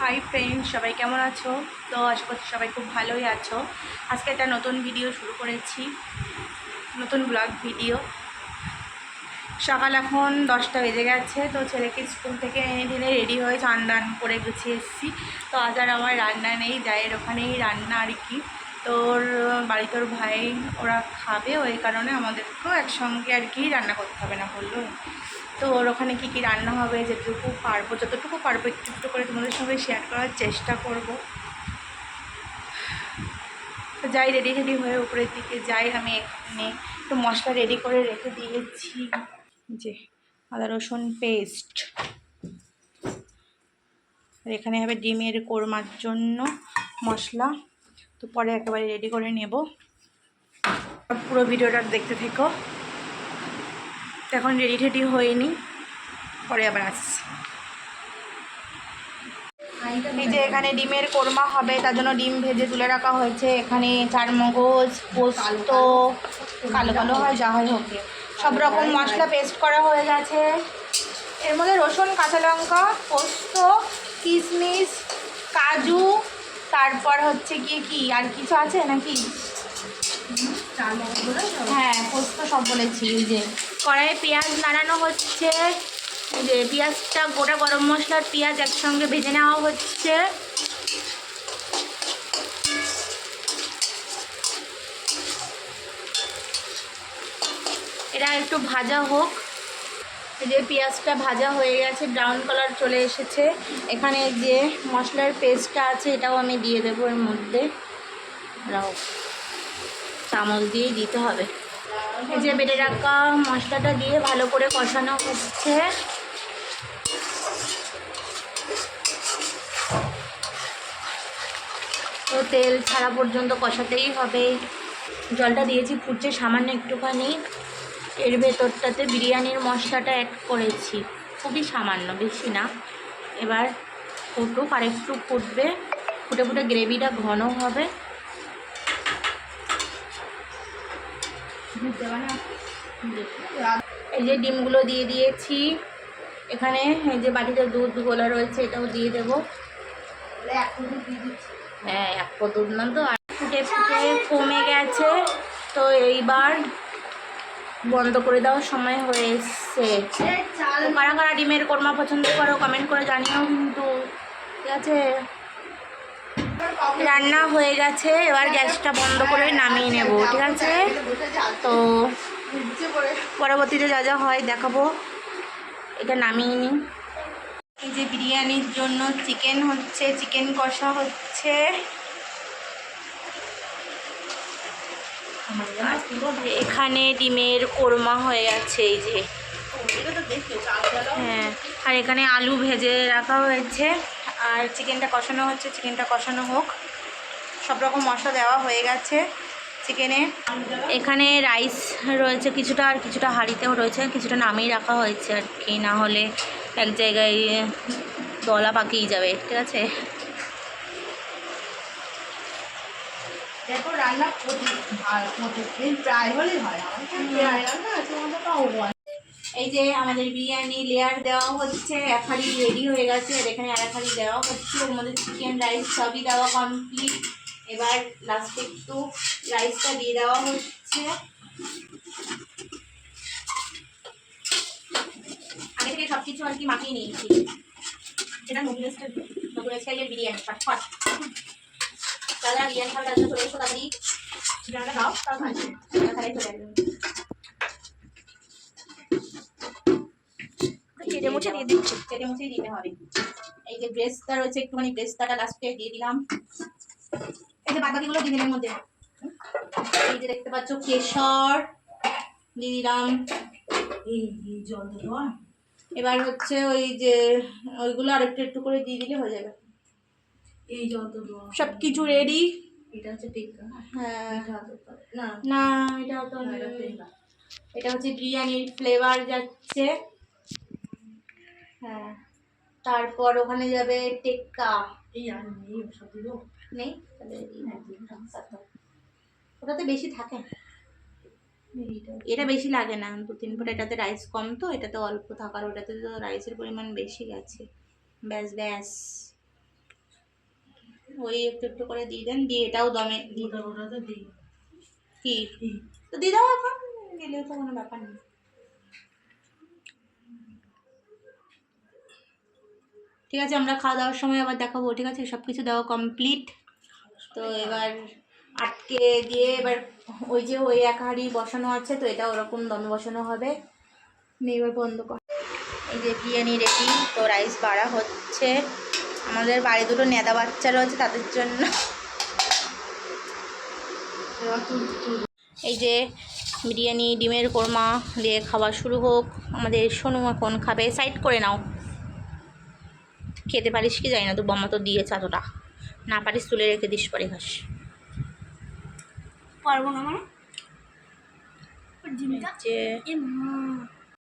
Hi friend সবাই কেমন আছো? তো আশা করছি সবাই খুব ভালোই আছো। আজকে একটা নতুন ভিডিও শুরু করেছি। নতুন ব্লগ ভিডিও সকাল এখন দশটা বেজে গেছে, তো ছেলেকে স্কুল থেকে এনে টেনে রেডি হয়ে চান দান করে গুছিয়ে এসেছি। তো আজ আর আমার রান্না নেই যাইয়ের ওখানেই রান্না আর কি। তোর বাড়িতে ওর ভাই, ওরা খাবে, ওই কারণে আমাদেরকেও একসঙ্গে আর কি রান্না করতে হবে না বলল তো ওর ওখানে কী কী রান্না হবে, যেটুকু পারব, যতটুকু পারব, একটু একটু করে তোমাদের সঙ্গে শেয়ার করার চেষ্টা করব। তো যাই রেডি রেডি হয়ে উপরের দিকে যাই, আমি এখানে একটু মশলা রেডি করে রেখে দিয়েছি। যে আদা, রসুন পেস্ট আর এখানে হবে ডিমের কোরমার জন্য মশলা। তো পরে একেবারে রেডি করে নেব। পুরো ভিডিওটা দেখতে থেকো। তো এখন রেডি টেডি হয়নি পরে আবার আসছি। এই যে এখানে ডিমের কোরমা হবে তার জন্য ডিম ভেজে তুলে রাখা হয়েছে। এখানে চার মগজ পোস্ত কালো কালো হয় যা হয় হোক। সব রকম মশলা পেস্ট করা হয়ে গেছে। এর মধ্যে রসুন কাঁচা লঙ্কা পোস্ত কিশমিশ কাজু তারপর হচ্ছে গিয়ে কি আর কিছু আছে নাকি? হ্যাঁ পোস্ত সব বলেছি যে। কড়াইয়ে পেঁয়াজ নাড়ানো হচ্ছে। যে পেঁয়াজটা, গোটা গরম মশলার পেঁয়াজ একসঙ্গে ভেজে নেওয়া হচ্ছে। এটা একটু ভাজা হোক। যে পেঁয়াজটা ভাজা হয়ে গেছে ব্রাউন কালার চলে এসেছে। এখানে যে মশলার পেস্টটা আছে, এটাও আমি দিয়ে দেবো এর মধ্যে। চামচ দিয়েই দিতে হবে। যে বেটে রাখা মশলাটা দিয়ে ভালো করে কষানো হচ্ছে। তো তেল ছাড়া পর্যন্ত কষাতেই হবে। জলটা দিয়েছি, ফুটছে সামান্য একটুখানি। এর ভেতরটাতে বিরিয়ানির মশলাটা অ্যাড করেছি। খুবই সামান্য, বেশি না। এবার ফুটুক আর একটু ফুটবে। ফুটে ফুটে গ্রেভিটা ঘন হবে। এই যে ডিমগুলো দিয়ে দিয়েছি। এখানে এই যে বাটিতে দুধ গোলা রয়েছে, এটাও দিয়ে দেবো। হ্যাঁ এক পো দুধ না তো, আর ফুটে ফুটে কমে গেছে। তো এইবার বন্ধ করে দেওয়ার সময় হয়ে কারা কারা ডিমের কোরমা পছন্দ করো কমেন্ট করে জানিও কিন্তু। ঠিক আছে? রান্না হয়ে গেছে, এবার গ্যাসটা বন্ধ করে নামিয়ে নেব, ঠিক আছে? তো পরবর্তীতে যা যা হয় দেখাবো। এটা নামিয়ে নিই। এই যে বিরিয়ানির জন্য চিকেন হচ্ছে, চিকেন কষা হচ্ছে। এখানে ডিমের কোরমা হয়ে গেছে, এই যে। হ্যাঁ আর এখানে আলু ভেজে রাখা হয়েছে। আর চিকেনটা কষানো হচ্ছে, চিকেনটা কষানো হোক। সব রকম মশলা দেওয়া হয়ে গেছে চিকেনে। এখানে রাইস রয়েছে কিছুটা আর কিছুটা হাঁড়িতেও রয়েছে, কিছুটা নামিয়ে রাখা হয়েছে আর কি, না হলে এক জায়গায় দলা পাকিয়ে যাবে, ঠিক আছে? দেখো রান্না প্রায় হলেই হয় পাবো এই যে আমাদের বিরিয়ানি লেয়ার দেওয়া হচ্ছে এক হাঁড়ি রেডি হয়ে গেছে, আর এখানে আর এক হাঁড়ি দেওয়া হচ্ছে। ওর মধ্যে চিকেন রাইস সবই দেওয়া কমপ্লিট এবার লাস্টে একটু রাইসটা দিয়ে দেওয়া হচ্ছে। আগে থেকে সব কিছু আর কি মাখিয়ে নিয়েছি। সেটা স্টাইল নতুন স্টাইলের বিরিয়ানি ফটফট তাহলে বিরিয়ানি খাবার তাদের চলে এসো তাড়াতাড়ি খাও তাও খাচ্ছি চলে আসবেন কেটে মুছে দিয়ে দিচ্ছি কেটে মুছে দিতে হবে। এই যে ব্রেস্তা রয়েছে একটুখানি ব্রেস্তাটা লাস্টে দিয়ে দিলাম। এই যে বাদবাকিগুলো দিয়ে দিলাম মধ্যে। এই যে দেখতে পাচ্ছ কেশর দিয়ে দিলাম। এবার হচ্ছে ওই যে ওইগুলো আর একটু একটু করে দিয়ে দিলে হয়ে যাবে। এই সব কিছু রেডি এটা হচ্ছে হ্যাঁ। না। না এটা। এটা হচ্ছে বিরিয়ানির ফ্লেভার যাচ্ছে। হ্যাঁ। তারপর ওখানে যাবে টেক্কা। এই আর নেই হ্যাঁ। ওটাতে বেশি থাকে? এটা বেশি লাগে না। দু তিন ফুট এটাতে রাইস কম তো এটাতে অল্প থাকার ওটাতে তো রাইসের পরিমাণ বেশি গেছে। ব্যাস ব্যাস। ওই একটু একটু করে দিয়ে দেন দিয়ে এটাও দমে দিয়ে কি? তো দিয়ে দাও এখন। গেলেও তো কোনো ব্যাপার নেই। ঠিক আছে, আমরা খাওয়া দাওয়ার সময় আবার দেখাবো, ঠিক আছে? সব কিছু দেওয়া কমপ্লিট তো এবার আটকে দিয়ে এবার ওই যে ওই এক বসানো আছে, তো এটা ওরকম দমে বসানো হবে। এবার বন্ধ কর। এই যে বিরিয়ানি রেডি তো রাইস বাড়া হচ্ছে। আমাদের বাড়ি দুটো নেদা বাচ্চা রয়েছে তাদের জন্য। এই যে বিরিয়ানি, ডিমের কোরমা দিয়ে খাওয়া শুরু হোক। আমাদের সোনু এখন খাবে? সাইড করে নাও। খেতে পারিস কি যাই না তো বোমা তো দিয়েছে এতটা। না পারিস তুলে রেখে দিস পারি ঘাস পারব না মানে?